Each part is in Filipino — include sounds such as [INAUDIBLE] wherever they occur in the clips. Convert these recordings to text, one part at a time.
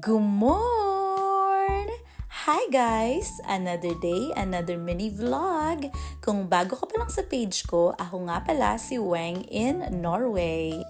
Good morn! Hi guys! Another day, another mini vlog. Kung bago ka pa lang sa page ko, ako nga pala si Weng in Norway.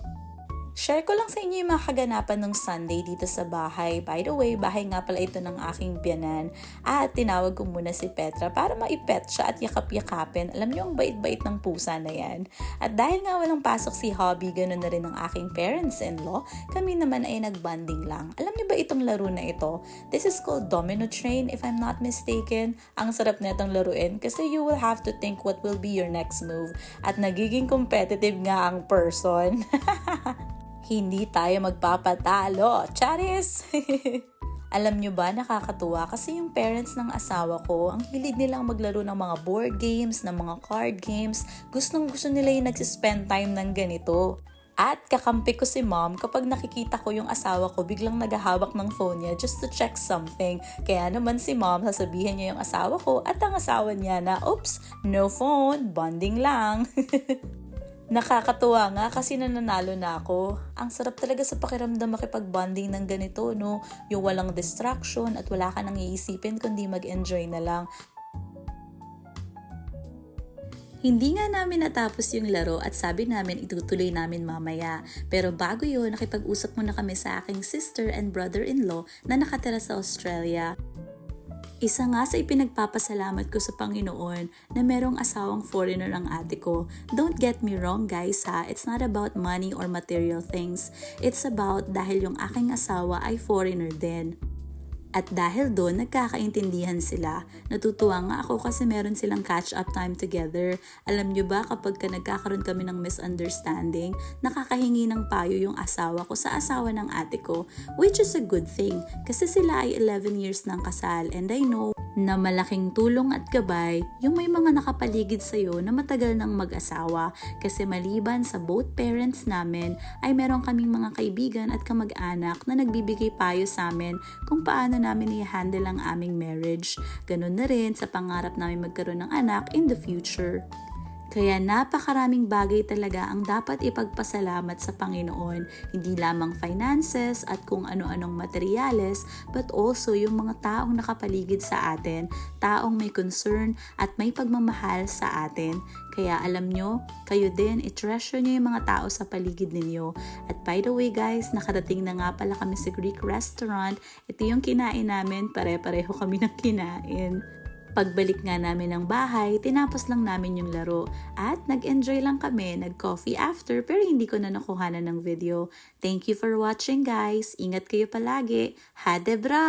Share ko lang sa inyo yung mga kaganapan ng Sunday dito sa bahay. By the way, bahay nga pala ito ng aking biyanan. At tinawag ko muna si Petra para maipet siya at yakap-yakapin. Alam niyo ang bait-bait ng pusa na yan. At dahil nga walang pasok si Hobby, ganun na rin ang aking parents-in-law, kami naman ay nagbanding lang. Alam niyo ba itong laro na ito? This is called Domino Train if I'm not mistaken. Ang sarap na itong laruin kasi you will have to think what will be your next move. At nagiging competitive nga ang person. [LAUGHS] hindi tayo magpapatalo. Charis! [LAUGHS] Alam nyo ba, nakakatuwa kasi yung parents ng asawa ko, ang hilig nilang maglaro ng mga board games, ng mga card games. Gustong gusto nila yung nagsispend time ng ganito. At kakampi ko si mom kapag nakikita ko yung asawa ko biglang naghahawak ng phone niya just to check something. Kaya naman si mom sasabihin niya yung asawa ko at ang asawa niya na, oops, no phone, bonding lang. [LAUGHS] Nakakatuwa nga kasi nananalo na ako. Ang sarap talaga sa pakiramdam makipag-bonding ng ganito, no? Yung walang distraction at wala ka nang iisipin kundi mag-enjoy na lang. Hindi nga namin natapos yung laro at sabi namin itutuloy namin mamaya. Pero bago yun, nakipag-usap muna kami sa aking sister and brother-in-law na nakatira sa Australia. Isa nga sa ipinagpapasalamat ko sa Panginoon na merong asawang foreigner ang ate ko. Don't get me wrong guys ha, it's not about money or material things. It's about dahil yung aking asawa ay foreigner din. At dahil doon, nagkakaintindihan sila. Natutuwa nga ako kasi meron silang catch-up time together. Alam nyo ba kapag ka nagkakaroon kami ng misunderstanding, nakakahingi ng payo yung asawa ko sa asawa ng ate ko, which is a good thing kasi sila ay 11 years ng kasal and I know na malaking tulong at gabay yung may mga nakapaligid sa'yo na matagal ng mag-asawa kasi maliban sa both parents namin ay meron kaming mga kaibigan at kamag-anak na nagbibigay payo sa amin kung paano namin i-handle ang aming marriage. Ganun na rin sa pangarap namin magkaroon ng anak in the future. Kaya napakaraming bagay talaga ang dapat ipagpasalamat sa Panginoon, hindi lamang finances at kung ano-anong materyales, but also yung mga taong nakapaligid sa atin, taong may concern at may pagmamahal sa atin. Kaya alam nyo, kayo din, i-treasure nyo yung mga tao sa paligid ninyo. At by the way guys, nakarating na nga pala kami sa Greek restaurant. Ito yung kinain namin, pare-pareho kami ng kinain. Pagbalik nga namin ng bahay, tinapos lang namin yung laro at nag-enjoy lang kami, nag-coffee after pero hindi ko na nakuhanan ng video. Thank you for watching guys. Ingat kayo palagi. Hadebra!